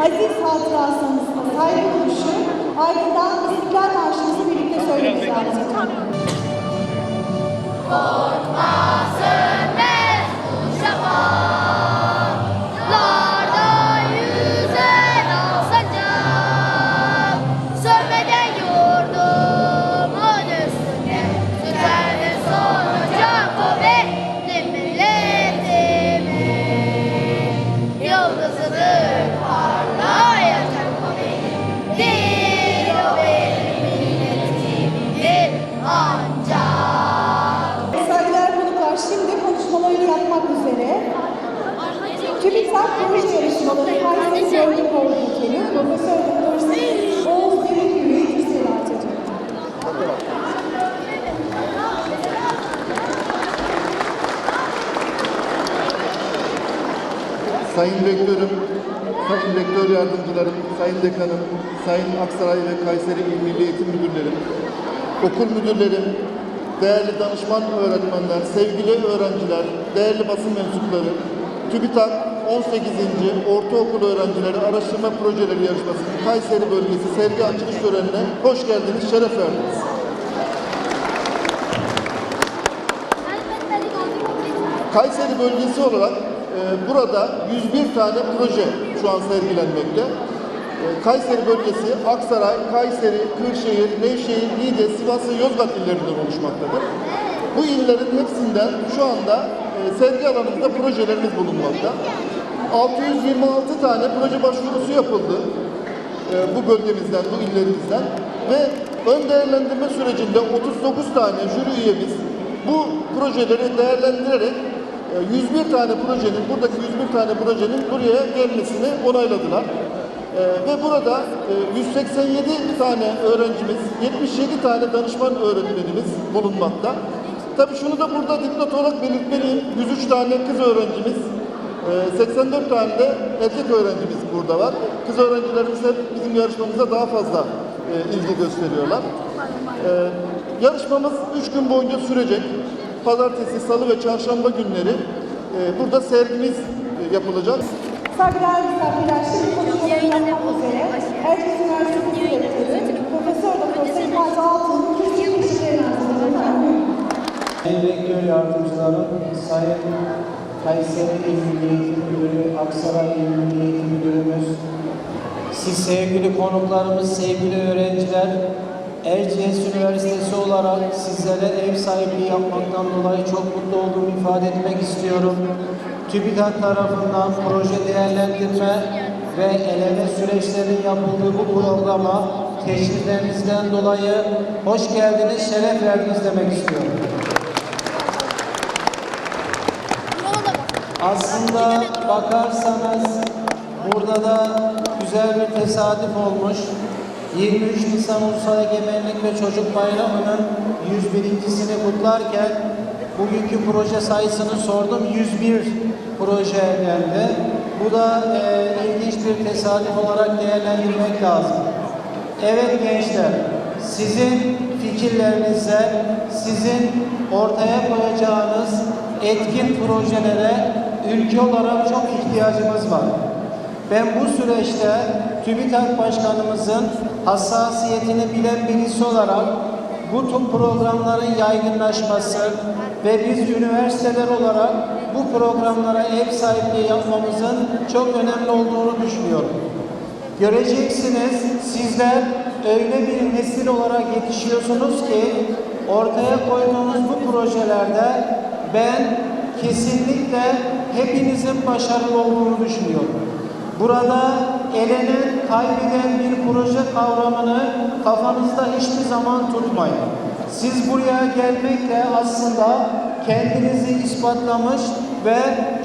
aziz hatırasına saygı duruşu, ardından İstiklal Marşımızı birlikte söylememiz lazım. Larda Artacak. Sayın Rektörüm, Sayın Rektör Yardımcılarım, Sayın Dekanım, Sayın Aksaray ve Kayseri İl Milli Eğitim Müdürlerim, okul müdürlerim, değerli danışman öğretmenler, sevgili öğrenciler, değerli basın mensupları, TÜBİTAK 18. Ortaokul Öğrencileri Araştırma Projeleri Yarışması'nın Kayseri Bölgesi sergi açılış törenine hoş geldiniz, şeref verdiniz. Kayseri bölgesi olarak e, burada 101 tane proje şu an sergilenmekte. E, Kayseri bölgesi Aksaray, Kayseri, Kırşehir, Nevşehir, Niğde, Sivas ve Yozgat illerinden oluşmaktadır. Bu illerin hepsinden şu anda e, sergi alanımızda projelerimiz bulunmakta. 626 tane proje başvurusu yapıldı e, bu bölgemizden, bu illerimizden ve ön değerlendirme sürecinde 39 tane jüri üyemiz bu projeleri değerlendirerek e, 101 tane projenin, buradaki 101 tane projenin buraya gelmesini onayladılar. E, Ve burada e, 187 tane öğrencimiz, 77 tane danışman öğretmenimiz bulunmakta. Tabii şunu da burada dipnot olarak belirtmeliyim. 103 tane kız öğrencimiz, ee, 84 tane de erkek öğrencimiz burada var. Kız öğrencilerimiz hep bizim yarışmamıza daha fazla e, ilgi gösteriyorlar. Ee, yarışmamız 3 gün boyunca sürecek. Pazartesi, salı ve çarşamba günleri e, burada sergimiz e, yapılacak. Saygıdeğer misafirler şimdi konuşmalarını yapmak üzere Erciyes Üniversitesi Rektörü Profesör Doktor Sayın Fatih Altun kürsüye kişilerini arz Sayın Rektör Yardımcılarım, Sayın Kayseri İl Milli Müdürü, Aksaray İl Müdürümüz, siz sevgili konuklarımız, sevgili öğrenciler, Erciyes Üniversitesi olarak sizlere ev sahipliği yapmaktan dolayı çok mutlu olduğumu ifade etmek istiyorum. TÜBİTAK tarafından proje değerlendirme ve eleme süreçlerinin yapıldığı bu programa teşriflerinizden dolayı hoş geldiniz, şeref verdiniz demek istiyorum. Aslında bakarsanız burada da güzel bir tesadüf olmuş. 23 Nisan Ulusal Egemenlik ve Çocuk Bayramı'nın 101.sini kutlarken bugünkü proje sayısını sordum. 101 proje geldi. Bu da e, ilginç bir tesadüf olarak değerlendirmek lazım. Evet gençler, sizin fikirlerinize, sizin ortaya koyacağınız etkin projelere ülke olarak çok ihtiyacımız var. Ben bu süreçte TÜBİTAK Başkanımızın hassasiyetini bilen birisi olarak bu tüm programların yaygınlaşması ve biz üniversiteler olarak bu programlara ev sahipliği yapmamızın çok önemli olduğunu düşünüyorum. Göreceksiniz sizler öyle bir nesil olarak yetişiyorsunuz ki ortaya koyduğunuz bu projelerde ben kesinlikle hepinizin başarılı olduğunu düşünüyorum. Burada elenen, kaybeden bir proje kavramını kafanızda hiçbir zaman tutmayın. Siz buraya gelmekle aslında kendinizi ispatlamış ve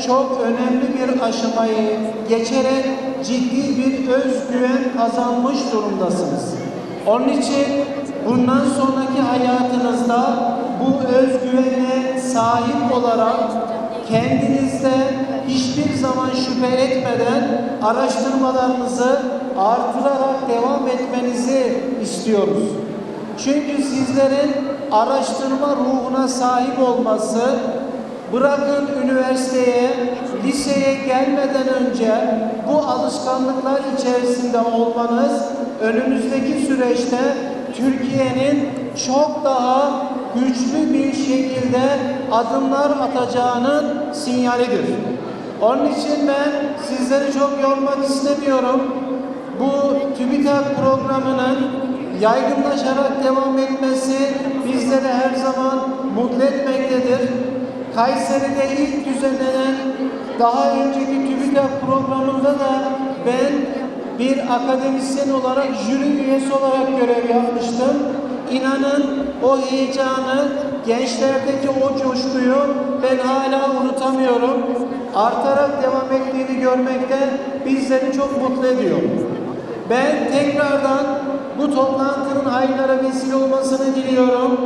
çok önemli bir aşamayı geçerek ciddi bir özgüven kazanmış durumdasınız. Onun için bundan sonraki hayatınızda bu özgüvene sahip olarak kendinizde hiçbir zaman şüphe etmeden araştırmalarınızı artırarak devam etmenizi istiyoruz. Çünkü sizlerin araştırma ruhuna sahip olması, bırakın üniversiteye, liseye gelmeden önce bu alışkanlıklar içerisinde olmanız önümüzdeki süreçte Türkiye'nin çok daha güçlü bir şekilde adımlar atacağının sinyalidir. Onun için ben sizleri çok yormak istemiyorum. Bu TÜBİTAK programının yaygınlaşarak devam etmesi bizleri her zaman mutlu etmektedir. Kayseri'de ilk düzenlenen daha önceki TÜBİTAK programında da ben bir akademisyen olarak jüri üyesi olarak görev yapmıştım. İnanın o heyecanı, gençlerdeki o coşkuyu ben hala unutamıyorum. Artarak devam ettiğini görmekte bizleri çok mutlu ediyor. Ben tekrardan bu toplantının hayırlara vesile olmasını diliyorum.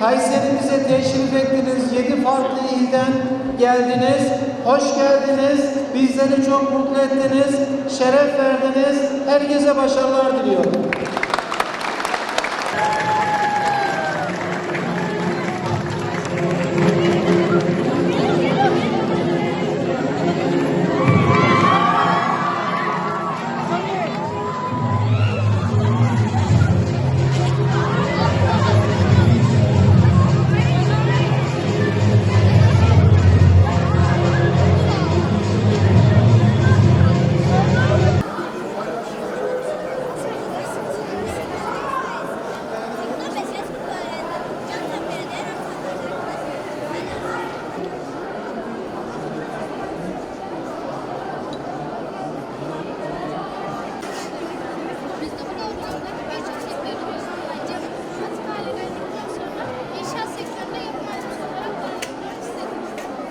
Kayseri'mize teşrif ettiniz. Yedi farklı ilden geldiniz. Hoş geldiniz. Bizleri çok mutlu ettiniz. Şeref verdiniz. Herkese başarılar diliyorum.